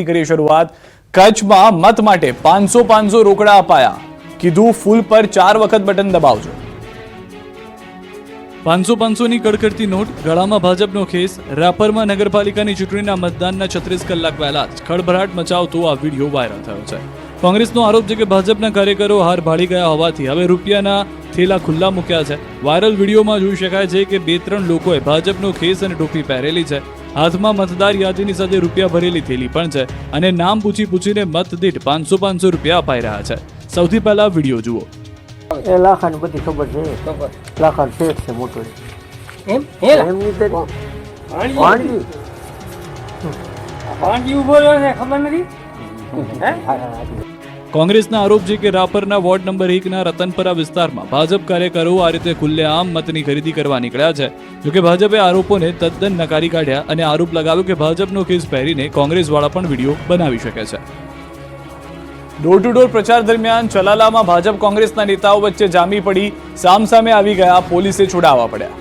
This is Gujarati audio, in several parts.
શરૂઆત કચ્છમાં મત માટે પાંચસો પાંચસો રોકડા અપાયા. કીધું ફૂલ પર ચાર વખત બટન દબાવજો. પાંચસો પાંચસોની કડકડતી નોટ, ગળામાં ભાજપનો ખેસ, રાપરમાં નગરપાલિકાની ચૂંટણીના મતદાનના છત્રીસ કલાક પહેલા જ ખળભળાટ મચાવતો આ વીડિયો વાયરલ થયો છે. કોંગ્રેસનો આરોપ છે કે ભાજપના કાર્યકરો હાર ભાળી ગયા હોવાથી હવે રૂપિયાના થેલા ખુલ્લા મૂક્યા છે. વાયરલ વિડીયોમાં જોઈ શકાય છે કે બે ત્રણ લોકોએ ભાજપનો ખેસ અને ટોપી પહેરેલી છે. હાથમાં મતદાર યાદીની સાથે રૂપિયા ભરેલી થેલી પણ છે અને નામ પૂછી પૂછીને મત દીઠ પાંચસો પાંચસો રૂપિયા અપાઈ રહ્યા છે. સૌથી પહેલા વીડિયો જુઓ. એ લાખાની બધી ખબર છે. લાખાન શેઠ છે મોટો. એમ? હેલા એમની ઊભો રહ્યો છે ખબર નથી? હે. કોંગ્રેસના આરોપ છે કે રાપરના વોર્ડ નંબર એકના રતનપરા વિસ્તારમાં ભાજપ કાર્યકરો આ રીતે ખુલ્લેઆમ મતની ખરીદી કરવા નીકળ્યા છે. જોકે ભાજપે આરોપોને તદ્દન નકારી કાઢ્યા અને આરોપ લગાવ્યો કે ભાજપનો કેસ પહેરીને કોંગ્રેસવાળા પણ વીડિયો બનાવી શકે છે. ડોર ટુ ડોર પ્રચાર દરમિયાન ચલાલામાં ભાજપ કોંગ્રેસના નેતાઓ વચ્ચે જામી પડી, સામસામે આવી ગયા પોલીસે છોડાવવા પડ્યા.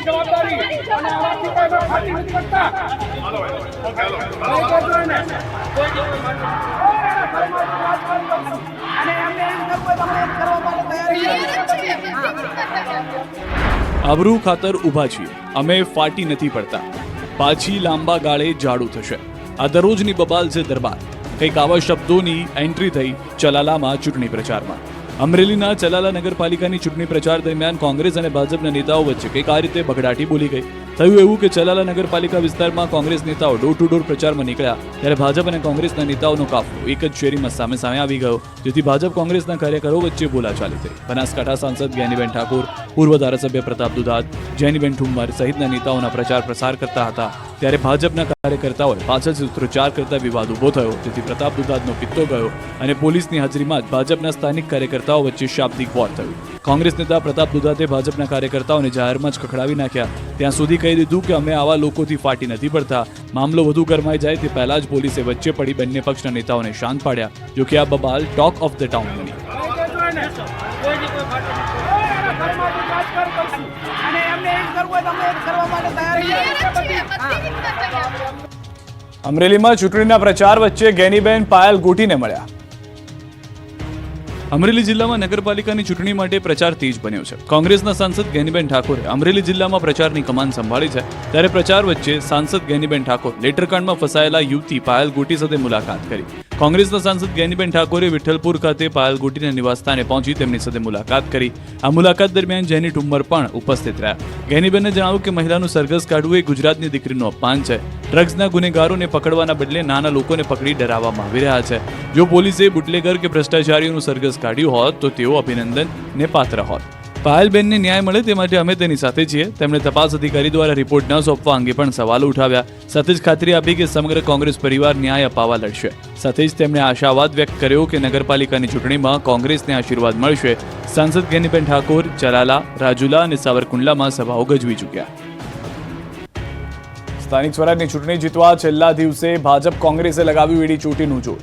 પોલીસની જવાબદારી અને આવા અમે ફાટી નથી કરતા કઈ કહેજો એને. અને એમને એમ કરવું હોય તો અમે એમ કરવા માટે તૈયાર છીએ. ખાતર ઊભા છીએ. અમે ફાટી નથી પડતા. પાછી લાંબા ગાળે જાડું થશે. આ દરરોજની બબાલ છે દરબાર. કંઈક આવા શબ્દોની એન્ટ્રી થઈ ચલાલામાં ચૂંટણી પ્રચારમાં. અમરેલીના ચલાલા નગરપાલિકાની ચૂંટણી પ્રચાર દરમિયાન કોંગ્રેસ અને ભાજપના નેતાઓ વચ્ચે કંઈક આ રીતે બગડાટી બોલી ગઈ. થયું એવું કે ચલાલા નગરપાલિકા વિસ્તારમાં કોંગ્રેસ નેતાઓ ડોર ટુ ડોર પ્રચારમાં નીકળ્યા, ત્યારે ભાજપ અને કોંગ્રેસના નેતાઓનો કાફલો એક જ શેરીમાં સામે સામે આવી ગયો, જેથી ભાજપ કોંગ્રેસના કાર્યકરો વચ્ચે બોલાચાલી થઈ. બનાસકાંઠા સાંસદ જ્ઞાનીબેન ઠાકોર, પૂર્વ ધારાસભ્ય પ્રતાપ દુધાત જૈનીબેન ઠુમ્મર સહિતના નેતાઓના પ્રચાર પ્રસાર કરતા હતા. ત્યારે ભાજપના કાર્યકર્તાઓએ પાછળ સૂત્રોચ્ચાર કરતા વિવાદ ઊભો થયો. તેથી પ્રતાપ દુધાતનો પિત્તો ગયો અને પોલીસની હાજરીમાં જ ભાજપના સ્થાનિક કાર્યકર્તાઓ વચ્ચે શાબ્દિક વોર થયું. કોંગ્રેસ નેતા પ્રતાપ દુધાતે ભાજપના કાર્યકર્તાઓને જાહેરમાં જ ખખડાવી નાખ્યા. ત્યાં સુધી કહી દીધું કે અમે આવા લોકોથી ફાટી નથી પડતા. મામલો વધુ ગરમાઈ જાય તે પહેલા જ પોલીસે વચ્ચે પડી બંને પક્ષના નેતાઓને શાંત પાડ્યા, જોકે આ બબાલ ટોક ઓફ ધ ટાઉન બની. અને એમને કરવું હોય કરવા માટે તૈયાર છીએ. અમરેલીમાં ચૂંટણીના પ્રચાર વચ્ચે ગેનીબેન પાયલ ગોટીને મળ્યા. અમરેલી જિલ્લામાં નગરપાલિકાની ચૂંટણી માટે પ્રચાર તેજ બન્યો છે. કોંગ્રેસના સાંસદ ગેનીબેન ઠાકોરે અમરેલી જિલ્લામાં પ્રચારની કમાન સંભાળી છે. ત્યારે પ્રચાર વચ્ચે સાંસદ ગેનીબેન ઠાકોર લેટરકાંડમાં ફસાયેલા યુવતી પાયલ ગોટી સાથે મુલાકાત કરી. કોંગ્રેસના સાંસદ ગેનીબેન ઠાકોરે વિઠ્ઠલપુર ખાતે પાયલ ગોટીના નિવાસસ્થાને પહોંચી તેમની સાથે મુલાકાત કરી. આ મુલાકાત દરમિયાન જેની ઠુમ્મર પણ ઉપસ્થિત રહ્યા. જ્ઞાનીબેને જણાવ્યું કે મહિલાનું સરઘસ કાઢવું એ ગુજરાતની દીકરીનું અપમાન છે. ડ્રગ્સના ગુનેગારોને પકડવાના બદલે નાના લોકોને પકડી ડરાવવામાં આવી રહ્યા છે. જો પોલીસે બુટલેગર કે ભ્રષ્ટાચારીઓનું સરઘસ કાઢ્યું હોત તો તેઓ અભિનંદનને પાત્ર હોત. પાયલબેનને ન્યાય મળે તે માટે અમે તેની સાથે છીએ. તેમણે તપાસ અધિકારી દ્વારા રિપોર્ટ ન સોંપવા અંગે પણ સવાલો ઉઠાવ્યા. સાથે જ ખાતરી આપી કે સમગ્ર કોંગ્રેસ પરિવાર ન્યાય અપાવવા લડશે. સાથે જ તેમણે આશાવાદ વ્યક્ત કર્યો કે નગરપાલિકાની ચૂંટણીમાં કોંગ્રેસને આશીર્વાદ મળશે. સાંસદ ગેનીબેન ઠાકોર ચલાલા રાજુલા અને સાવરકુંડલામાં સભાઓ ગજવી ચૂક્યા. સ્થાનિક સ્વરાજની ચૂંટણી જીતવા છેલ્લા દિવસે ભાજપ કોંગ્રેસે લગાવ્યું ઈડી ચોટીનું જોર.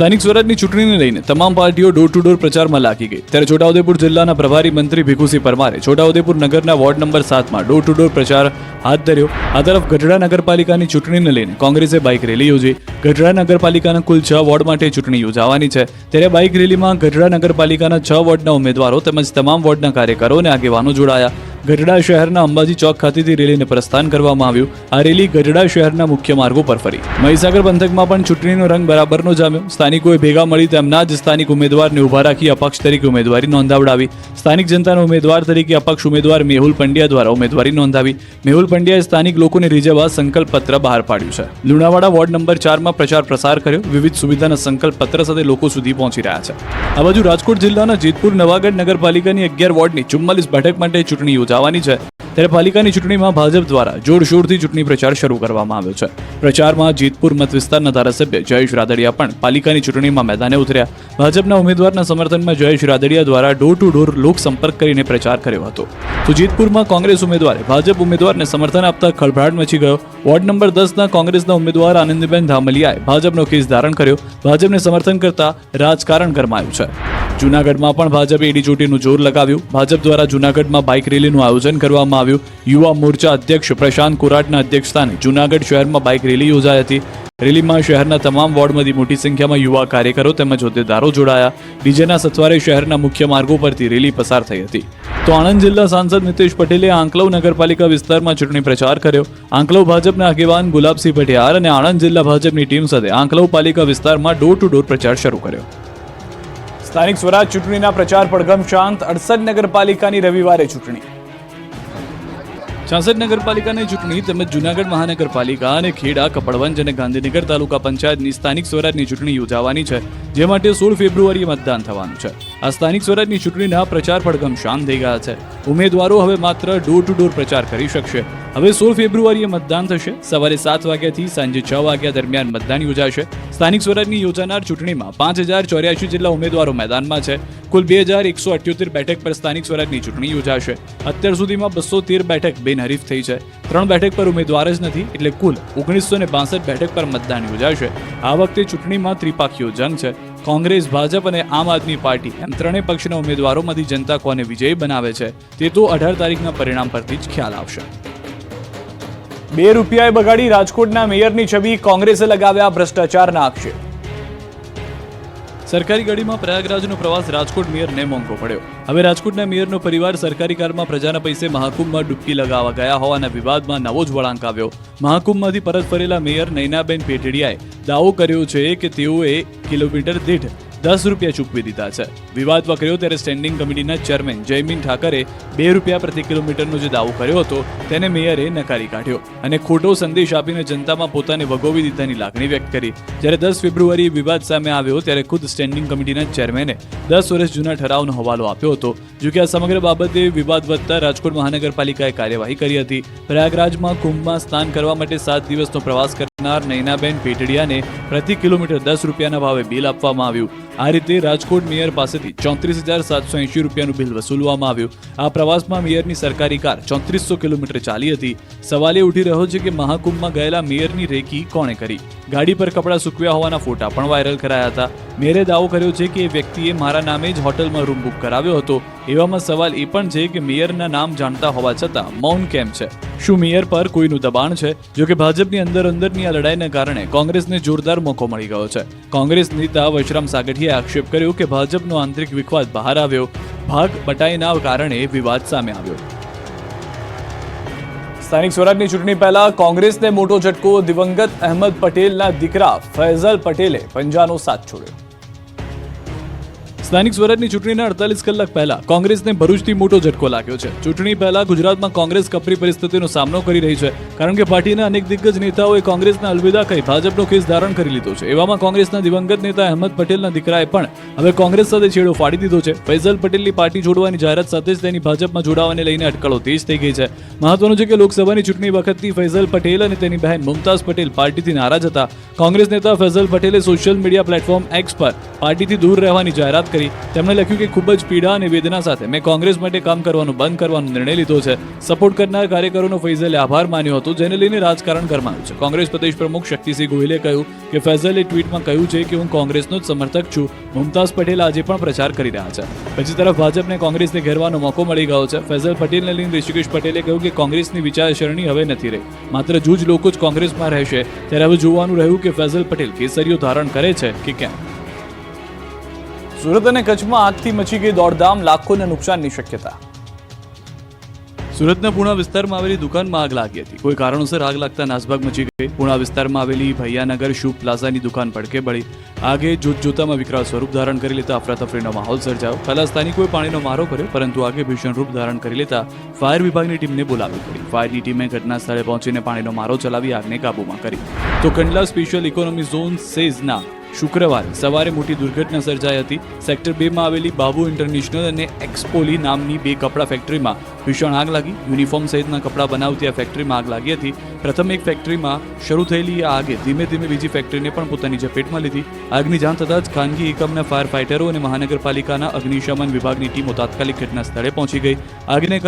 સ્થાનિક સ્વરાજની ચૂંટણીને લઈને તમામ પાર્ટીઓ ડોર ટુ ડોર પ્રચારમાં લાગી ગઈ. ત્યારે છોટાઉદેપુર જિલ્લાના પ્રભારી મંત્રી ભીખુસિંહ પરમારે છોટાઉદેપુર નગરના વોર્ડ નંબર સાતમાં ડોર ટુ ડોર પ્રચાર હાથ ધર્યો. આ તરફ ગઢડા નગરપાલિકાની ચૂંટણીને લઈને કોંગ્રેસે બાઇક રેલી યોજી. ગઢડા નગરપાલિકાના કુલ છ વોર્ડ માટે ચૂંટણી યોજાવાની છે. ત્યારે બાઇક રેલીમાં ગઢડા નગરપાલિકાના છ વોર્ડના ઉમેદવારો તેમજ તમામ વોર્ડના કાર્યકરો અને આગેવાનો જોડાયા. ગઢડા શહેરના અંબાજી ચોક ખાતેથી રેલીને પ્રસ્થાન કરવામાં આવ્યું. આ રેલી ગઢડા શહેરના મુખ્ય માર્ગો પર ફરી. મહીસાગર પંથકમાં પણ ચૂંટણીનો રંગ બરાબરનો જામ્યો. સ્થાનિકોએ ભેગા મળી તેમના જ સ્થાનિક ઉમેદવારને ઊભા રાખી અપક્ષ તરીકે ઉમેદવારી નોંધાવડાવી. સ્થાનિક જનતાના ઉમેદવાર તરીકે અપક્ષ ઉમેદવાર મેહુલ પંડ્યા દ્વારા ઉમેદવારી નોંધાવી. મેહુલ પંડ્યાએ સ્થાનિક લોકોને રીઝવવા સંકલ્પ પત્ર બહાર પાડ્યું છે. લુણાવાડા વોર્ડ નંબર ચારમાં પ્રચાર પ્રસાર કર્યો. વિવિધ સુવિધાના સંકલ્પ પત્ર સાથે લોકો સુધી પહોંચી રહ્યા છે. આ બાજુ રાજકોટ જિલ્લાના જેતપુર નવાગઢ નગરપાલિકાની અગિયાર વોર્ડની ચુમ્માલીસ બેઠક માટે ચૂંટણી યોજાવાની છે ત્યારે પાલિકાની ચૂંટણીમાં ભાજપ દ્વારા જોરશોરથી ચૂંટણી પ્રચાર શરૂ કરવામાં આવ્યો છે. પ્રચારમાં જીતપુર મત વિસ્તારના ધારાસભ્ય જયેશ રાદડિયા પણ પાલિકાની ચૂંટણીમાં મેદાને ઉતર્યા. ભાજપના ઉમેદવારના સમર્થનમાં જયેશ રાદડિયા દ્વારા ડોર ટુ ડોર લોક સંપર્ક કરીને પ્રચાર કર્યો હતો. તો જીતપુરમાં કોંગ્રેસ ઉમેદવારે ભાજપ ઉમેદવારને સમર્થન આપતા ખળભળાટ મચી ગયો. વોર્ડ નંબર દસના કોંગ્રેસના ઉમેદવાર આનંદીબેન ધામલિયાએ ભાજપનો કેસ ધારણ કર્યો. ભાજપને સમર્થન કરતા રાજકારણ ગરમાયું છે. જૂનાગઢમાં પણ ભાજપે એડી ચોટીનું જોર લગાવ્યું. ભાજપ દ્વારા જૂનાગઢમાં બાઇક રેલીનું આયોજન કરવામાં આવ્યું. યુવા મોરચા અધ્યક્ષ પ્રશાંત કોરાટના અધ્યક્ષસ્થાને જૂનાગઢ શહેરમાં બાઇક રેલી યોજાઈ હતી. રેલીમાં શહેરના તમામ વોર્ડમાંથી મોટી સંખ્યામાં યુવા કાર્યકરો તેમજ હોદ્દેદારો જોડાયા. ડીજેના સથવારે શહેરના મુખ્ય માર્ગો પરથી રેલી પસાર થઈ હતી. તો આણંદ જિલ્લા સાંસદ નીતિશ પટેલે આંકલવ નગરપાલિકા વિસ્તારમાં ચૂંટણી પ્રચાર કર્યો. આંકલવ ભાજપના આગેવાન ગુલાબસિંહ પટિયાર અને આણંદ જિલ્લા ભાજપની ટીમ સાથે આંકલવ પાલિકા વિસ્તારમાં ડોર ટુ ડોર પ્રચાર શરૂ કર્યો. સ્થાનિક સ્વરાજ ચૂંટણીના પ્રચાર પડઘમ શાંત અડસઠ નગરપાલિકાની રવિવારે ચૂંટણી. છાસઠ નગરપાલિકાની ચૂંટણી તેમજ જૂનાગઢ મહાનગરપાલિકા અને ખેડા, કપડવંજ અને ગાંધીનગર તાલુકા પંચાયતની સ્થાનિક સ્વરાજની ચૂંટણી યોજાવાની છે, જે માટે સોળ ફેબ્રુઆરીએ મતદાન થવાનું છે. આ સ્થાનિક સ્વરાજની ચૂંટણીના પ્રચાર પડઘમ શાંત થઈ ગયા છે. ઉમેદવારો હવે માત્ર ડોર ટુ ડોર પ્રચાર કરી શકશે. હવે સોળ ફેબ્રુઆરીએ મતદાન થશે. સવારે સાત વાગ્યાથી સાંજે છ વાગ્યા દરમિયાન મતદાન યોજાશે. સ્થાનિક સ્વરાજની યોજાનાર ચૂંટણીમાં પાંચ હજાર ચોર્યાસી જેટલા ઉમેદવારો મેદાનમાં છે. કુલ બે હજાર એકસો અઠ્યોતેર બેઠક પર સ્થાનિક સ્વરાજની ચૂંટણી યોજાશે. અત્યાર સુધીમાં બસો તેર બેઠક બિનહરીફ થઈ છે. ત્રણ બેઠક પર ઉમેદવાર જ નથી એટલે કુલ ઓગણીસો ને બાસઠ બેઠક પર મતદાન યોજાશે. આ વખતે ચૂંટણીમાં ત્રિપાખીઓ જંગ છે. કોંગ્રેસ, ભાજપ અને આમ આદમી પાર્ટી એમ ત્રણેય પક્ષના ઉમેદવારોમાંથી જનતા કોને વિજયી બનાવે છે તે તો અઢાર તારીખના પરિણામ પરથી જ ખ્યાલ આવશે. બે રૂપિયાએ બગાડી રાજકોટના મેયરની છબી, કોંગ્રેસે લગાવ્યા ભ્રષ્ટાચારના આક્ષેપ. સરકારી ગાડીમાં પ્રયાગરાજનો પ્રવાસ રાજકોટ મેયરને મોંઘો પડ્યો. હવે રાજકોટના મેયરનો પરિવાર સરકારી કારમાં પ્રજાના પૈસે મહાકુંભમાં ડૂબકી લગાવવા ગયા હોવાના વિવાદમાં નવો જ વળાંક આવ્યો. મહાકુંભમાંથી પરત ફરેલા મેયર નૈનાબેન પેટડિયાએ દાવો કર્યો છે કે તેઓએ કિલોમીટર દીઠ દસ રૂપિયા ચૂકવી દીધા છે. વિવાદ વકર્યો ત્યારે સ્ટેન્ડિંગ કમિટીના ચેરમેન જયમીન ઠાકરે બે રૂપિયા પ્રતિ કિલોમીટરનો જે દાવો કર્યો હતો, તેને મેયરે નકારી કાઢ્યો અને ખોટો સંદેશ આપીને જનતામાં પોતાને વગોવી દીધાની લાગણી વ્યક્ત કરી. જ્યારે દસ ફેબ્રુઆરીએ વિવાદ સામે આવ્યો ત્યારે ખુદ સ્ટેન્ડિંગ કમિટીના ચેરમેને દસ વર્ષ જૂના ઠરાવનો હવાલો આપ્યો હતો જો કે આ સમગ્ર બાબતે વિવાદ વધતા રાજકોટ મહાનગરપાલિકાએ કાર્યવાહી કરી હતી. પ્રયાગરાજમાં કુંભમાં સ્નાન કરવા માટે સાત દિવસનો પ્રવાસ કરનાર નૈનાબેન પેટડિયાને પ્રતિ કિલોમીટર દસ રૂપિયાના ભાવે બિલ આપવામાં આવ્યું. આ રીતે રાજકોટ મેયર પાસેથી ચોત્રીસ હજાર સાતસો એંશી રૂપિયાનું બિલ વસૂલવામાં આવ્યું. આ પ્રવાસમાં મેયરની સરકારી કાર ચોત્રીસો કિલોમીટર ચાલી હતી. સવાલ ઉઠી રહ્યો છે કે મહાકુંભમાં ગયેલા મેયરની રેકી કોણે કરી? ગાડી પર કપડાં સૂકવ્યા હોવાના ફોટા પણ વાયરલ કરાયા હતા. મેયરે દાવો કર્યો છે કે એ વ્યક્તિએ મારા નામે જ હોટલમાં રૂમ બુક કરાવ્યો હતો. એવામાં સવાલ એ પણ છે કે મેયરના નામ જાણતા હોવા છતાં મૌન કેમ છે? શું મેયર પર કોઈનું દબાણ છે? જોકે ભાજપની અંદર અંદરની આ લડાઈને કારણે કોંગ્રેસને જોરદાર મોકો મળી ગયો છે. કોંગ્રેસ નેતા વૈશ્રામ સાગઠીએ આક્ષેપ કર્યો કે ભાજપનો આંતરિક વિખવાદ બહાર આવ્યો. ભાગ બટાઈના કારણે વિવાદ સામે આવ્યો. સ્થાનિક સ્વરાજની ચૂંટણી પહેલા કોંગ્રેસને મોટો ઝટકો, દિવંગત અહેમદ પટેલના દીકરા ફૈઝલ પટેલે પંજાનો સાથ છોડ્યો. સ્થાનિક સ્વરાજની ચૂંટણીના અડતાલીસ કલાક પહેલા કોંગ્રેસને ભરૂચથી મોટો ઝટકો લાગ્યો છે. ચૂંટણી પહેલા ગુજરાતમાં કોંગ્રેસ કપરી પરિસ્થિતિનો સામનો કરી રહી છે. કારણ કે પાર્ટીના અનેક દિગ્ગજ નેતાઓએ કોંગ્રેસને અલવિદા કહી ભાજપનો કેસ ધારણ કરી લીધો છે. એવામાં કોંગ્રેસના દિવંગત નેતા અહેમદ પટેલના દીકરાએ પણ હવે કોંગ્રેસ સાથે છેડો ફાડી દીધો છે. ફૈઝલ પટેલની પાર્ટી છોડવાની જાહેરાત સાથે જ તેની ભાજપમાં જોડાવાને લઈને અટકળો તેજ થઈ ગઈ છે. મહત્વનું છે કે લોકસભાની ચૂંટણી વખતથી ફૈઝલ પટેલ અને તેની બહેન મુમતાઝ પટેલ પાર્ટીથી નારાજ હતા. કોંગ્રેસ નેતા ફૈઝલ પટેલે સોશિયલ મીડિયા પ્લેટફોર્મ એક્સ પર પાર્ટીથી દૂર રહેવાની જાહેરાત કરી તેમણે લખ્યું કે ખૂબ જ પીડા અને વેદના સાથે મેં કોંગ્રેસ માટે કામ કરવાનું બંધ કરવાનો નિર્ણય લીધો છે. સપોર્ટ કરનાર કાર્યકરોનો ફૈઝલે આભાર માન્યો હતો, જેને લઈને રાજકારણ ગરમાયું છે. કોંગ્રેસ પ્રદેશ પ્રમુખ શક્તિસિંહ ગોહિલે કહ્યું કે ફૈઝલે ટ્વીટમાં કહ્યું છે કે હું કોંગ્રેસનો જ સમર્થક છું. મુમતાઝ પટેલ આજે પણ પ્રચાર કરી રહ્યા છે. બીજી તરફ ભાજપને કોંગ્રેસને ઘેરવાનો મોકો મળી ગયો છે. ફૈઝલ પટેલને લઈને ઋષિકેશ પટેલે કહ્યું કે કોંગ્રેસની વિચારસરણી હવે નથી રહી. માત્ર જૂજ લોકો જ કોંગ્રેસમાં રહેશે, ત્યારે હવે જોવાનું રહ્યું કે ફૈઝલ પટેલ કેસરીઓ ધારણ કરે છે કે કેમ. સુરત અને કચ્છમાં આગથી મચી ગઈ દોડધામ લાખોને નુકસાનની શક્યતા. સુરતના પુણા વિસ્તારમાં આવેલી દુકાનમાં આગ લાગી હતી. કોઈ કારણોસર આગ લાગતા નાસભાગ મચી ગઈ. પુણા વિસ્તારમાં આવેલી ભૈયાનગર શુભ પ્લાઝાની દુકાન પડકે બળી આગે જોત જોતામાં વિકરાળ સ્વરૂપ ધારણ કરી લેતા અફરાતફરીનો માહોલ સર્જાયો. પહેલા સ્થાનિકોએ પાણીનો મારો કર્યો, પરંતુ આગે ભીષણ રૂપ ધારણ કરી લેતા ફાયર વિભાગની ટીમને બોલાવવી પડી. ફાયરની ટીમે ઘટના સ્થળે પહોંચીને પાણીનો મારો ચલાવી આગને કાબૂમાં કરી. તો કંડલા સ્પેશિયલ ઇકોનોમી ઝોન સેઝના શુક્રવારે સવારે મોટી દુર્ઘટના સર્જાઈ હતી. સેક્ટર બેમાં આવેલી બાબુ ઇન્ટરનેશનલ અને એક્સપોલી નામની બે કપડાં ફેક્ટરીમાં ભીષણ આગ લાગી. યુનિફોર્મ સહિતના કપડાં બનાવતી આ ફેક્ટરીમાં આગ લાગી હતી. પ્રથમ એક ફેક્ટરીમાં શરૂ થયેલી આ આગે ધીમે ધીમે બીજી ફેક્ટરીને પણ પોતાની ઝપેટમાં લીધી. આગની જાણ થતાં જ ખાનગી એકમના ફાયર ફાઇટરો અને મહાનગરપાલિકાના અગ્નિશમન વિભાગની ટીમો તાત્કાલિક ઘટના સ્થળે પહોંચી ગઈ. આગને